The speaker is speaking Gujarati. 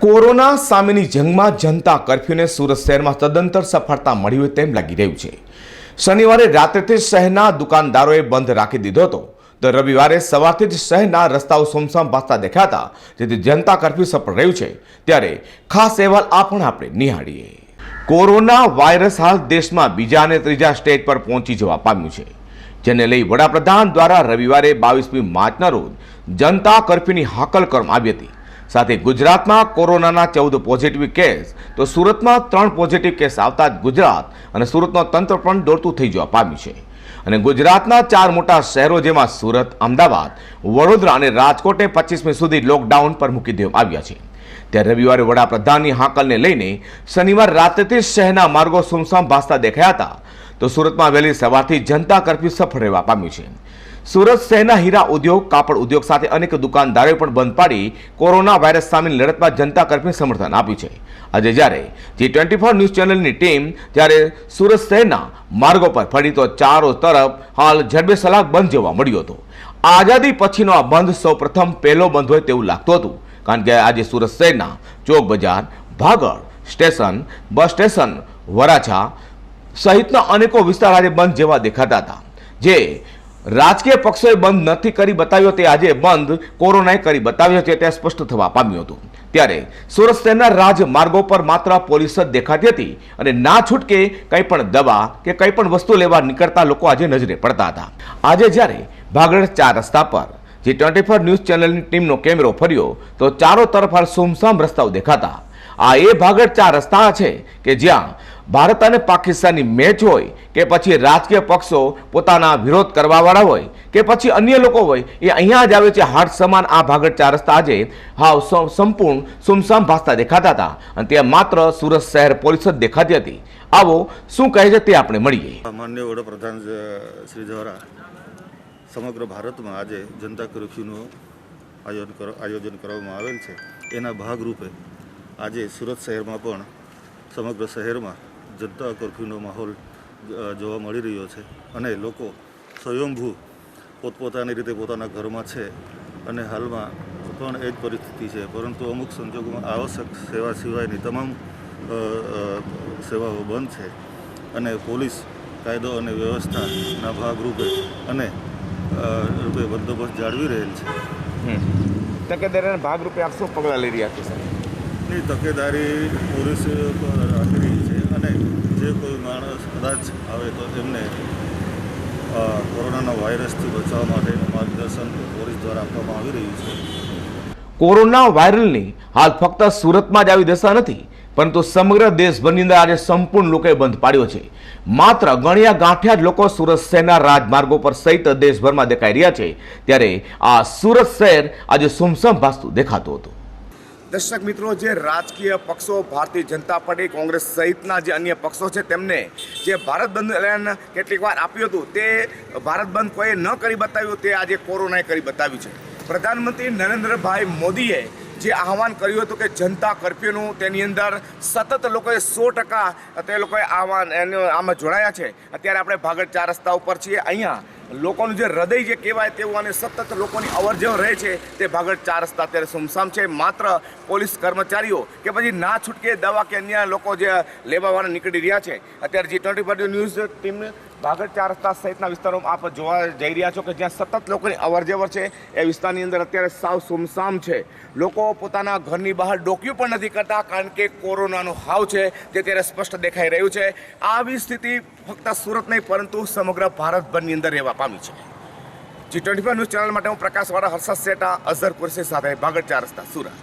કોરોના સામેની જંગમાં જનતા કર્ફ્યુને સુરત શહેરમાં તદંતર સફળતા મળી હોય તેમ લાગી રહ્યું છે. શનિવારે રાત્રેથી શહેરના દુકાનદારોએ બંધ રાખી દીધો હતો. તો રવિવારે સવારથી જ શહેરના રસ્તાઓ સુમસામ ભાસતા દેખાતા, જેથી જનતા કર્ફ્યુ સફળ રહ્યું છે. ત્યારે ખાસ અહેવાલ આ પણ આપણે નિહાળીએ. કોરોના વાયરસ હાલ દેશમાં બીજા અને ત્રીજા સ્ટેજ પર પહોંચી જવા પામ્યું છે. જેને લઈ વડાપ્રધાન દ્વારા રવિવારે બાવીસમી માર્ચના રોજ જનતા કર્ફ્યુની હાકલ કરવામાં આવી હતી. સાથે ગુજરાતમાં કોરોનાના ચૌદ પોઝિટિવ કેસ તો સુરતમાં ત્રણ પોઝિટિવ કેસ આવતા ગુજરાત અને સુરતનો તંત્ર પણ દોડતું થઈ જવા પામ્યું છે. અને ગુજરાતના ચાર મોટા શહેરો જેમાં સુરત, અમદાવાદ, વડોદરા અને રાજકોટે પચીસમી સુધી લોકડાઉન પર મૂકી દેવામાં આવ્યા છે. ત્યારે રવિવારે વડાપ્રધાનની હાકલને લઈને શનિવાર રાત્રેથી શહેરના માર્ગો સુમસામ ભાસતા દેખાયા હતા. તો સુરતમાં વહેલી સવારથી જનતા કર્ફ્યુ સફળ રહેવા પામ્યું છે. સુરત શહેરના હીરા ઉદ્યોગ, કાપડ ઉદ્યોગ સાથે અનેક દુકાનદારોએ પણ બંધ પાડી કોરોના વાયરસ સામેની લડતમાં જનતા કરફ્યુ સમર્થન આપ્યું છે. આજે જ્યારે જી ટ્વેન્ટી ફોર ન્યૂઝ ચેનલની ટીમ જ્યારે સુરત શહેરના માર્ગો પર ફરી તો ચારો તરફ હાલ ઝડબે સલાક બંધ જોવા મળ્યો હતો. આઝાદી પછીનો આ બંધ સૌ પ્રથમ પહેલો બંધ હોય તેવું લાગતું હતું. કારણ કે આજે સુરત શહેરના Chowk Bazaar, Bhagal station, bus station, Varachha સહિતના અનેકો વિસ્તાર આજે બંધ જેવા દેખાતા હતા. જે રાજકીય પક્ષોએ બંધ નથી કરી બતાવ્યો તે આજે બંધ કોરોનાએ કરી બતાવ્યો છે તે સ્પષ્ટ થવા પામ્યું હતું. ત્યારે સુરત શહેરના રાજમાર્ગો પર માત્ર પોલીસ જ દેખાતી હતી અને ના છૂટકે કંઈ પણ દવા કે કંઈ પણ વસ્તુ લેવા નીકળતા લોકો આજે નજરે પડતા હતા. આજે જ્યારે ભાગળ ચાર રસ્તા પર જે ટ્વેન્ટી ફોર ન્યૂઝ ચેનલની ટીમનો કેમેરો ફર્યો, તો ચારો તરફ સુમસામ રસ્તાઓ દેખાતા. આ એ ભાગળ ચાર રસ્તા છે કે જ્યાં ભારત અને પાકિસ્તાનની મેચ હોય કે પછી રાજકીય પક્ષો પોતાના વિરોધ કરવાવાળા હોય કે પછી અન્ય લોકો હોય, એ અહીંયા જ આવે છે હાટ સમાન આ ભાગળ ચાર રસ્તા આજે હાવ સંપૂર્ણ સુમસામ ભાસતા દેખાતા હતા. અને ત્યાં માત્ર સુરત શહેર પોલીસ જ દેખાતી હતી. આવો શું કહે છે તે આપણે મળીએ. માન્ય વડાપ્રધાન શ્રી દ્વારા સમગ્ર ભારતમાં આજે જનતા કર્ફ્યુનું આયોજન આયોજન કરવામાં આવેલ છે. એના ભાગરૂપે આજે સુરત શહેરમાં પણ સમગ્ર શહેરમાં જનતા કર્ફ્યુનો માહોલ જોવા મળી રહ્યો છે અને લોકો સ્વયંભૂ પોતપોતાની રીતે પોતાના ઘરમાં છે અને હાલમાં પણ એ જ પરિસ્થિતિ છે. પરંતુ અમુક સંજોગોમાં આવશ્યક સેવા સિવાયની તમામ સેવાઓ બંધ છે અને પોલીસ કાયદો અને વ્યવસ્થાના ભાગરૂપે અને રૂપે બંદોબસ્ત જાળવી રહેલ છે. તકેદારીના ભાગરૂપે આપ શું પગલાં લઈ રહ્યા છો ની તકેદારી પોલીસ રાખી છે અને જે કોઈ માણસ કદાચ આવે તો એમને કોરોનાના વાયરસથી બચાવવા માટેનું માર્ગદર્શન પોલીસ દ્વારા આપવામાં આવી રહ્યું છે. કોરોના વાયરલની હાલ ફક્ત સુરતમાં જ આવી દશા નથી, પરંતુ સમગ્ર દેશભરની અંદર આજે સંપૂર્ણ લોકોએ બંધ પાડ્યો છે. માત્ર ગણ્યા ગાંઠ્યા જ લોકો સુરત શહેરના રાજમાર્ગો પર સહિત દેશભરમાં દેખાઈ રહ્યા છે, ત્યારે આ સુરત શહેર આજે સુમસમ ભાસતું દેખાતું હતું. દર્શક મિત્રો, જે રાજકીય પક્ષો, ભારતીય જનતા પાર્ટી, કોંગ્રેસ સહિતના જે અન્ય પક્ષો છે, તેમને જે ભારત બંધ એલાન કેટલીક વાર આપ્યું હતું, તે ભારત બંધ કોઈએ ન કરી બતાવ્યું, તે આજે કોરોનાએ કરી બતાવ્યું છે. પ્રધાનમંત્રી નરેન્દ્રભાઈ મોદીએ જે આહવાન કર્યું હતું કે જનતા કર્ફ્યુનું, તેની અંદર સતત લોકોએ સો ટકા, તે લોકોએ આહવાન, એનો આમાં જોડાયા છે. અત્યારે આપણે ભાગળ ચાર રસ્તા ઉપર છીએ. અહીંયા લોકોનું જે હૃદય જે કહેવાય તેવું અને સતત લોકોની અવરજવર રહે છે તે ભાગળ ચાર રસ્તા અત્યારે સુમસામ છે. માત્ર પોલીસ કર્મચારીઓ કે પછી ના છૂટકે દવા કે અન્ય લોકો જે લેવાવાળા નીકળી રહ્યા છે. અત્યારે G twenty news team Bhagal ચાર રસ્તા સહિતના વિસ્તારોમાં આપ જોવા જઈ રહ્યા છો કે જ્યાં સતત લોકોની અવરજવર છે. એ વિસ્તારની અંદર અત્યારે સાવ સુમસામ છે. લોકો પોતાના ઘરની બહાર ડોક્યું પણ નથી કરતા કારણ કે કોરોનાનો હાવ છે જે ત્યારે સ્પષ્ટ દેખાઈ રહ્યું છે. આવી સ્થિતિ ફક્ત સુરત નહીં, પરંતુ સમગ્ર ભારતભરની અંદર રહેવા પામી છે. જી ટ્વેન્ટી ન્યૂઝ ચેનલ માટે હું પ્રકાશવાળા હર્ષદ શેઠા અઝર કુરશી સાથે ભાગળ ચાર રસ્તા સુરત.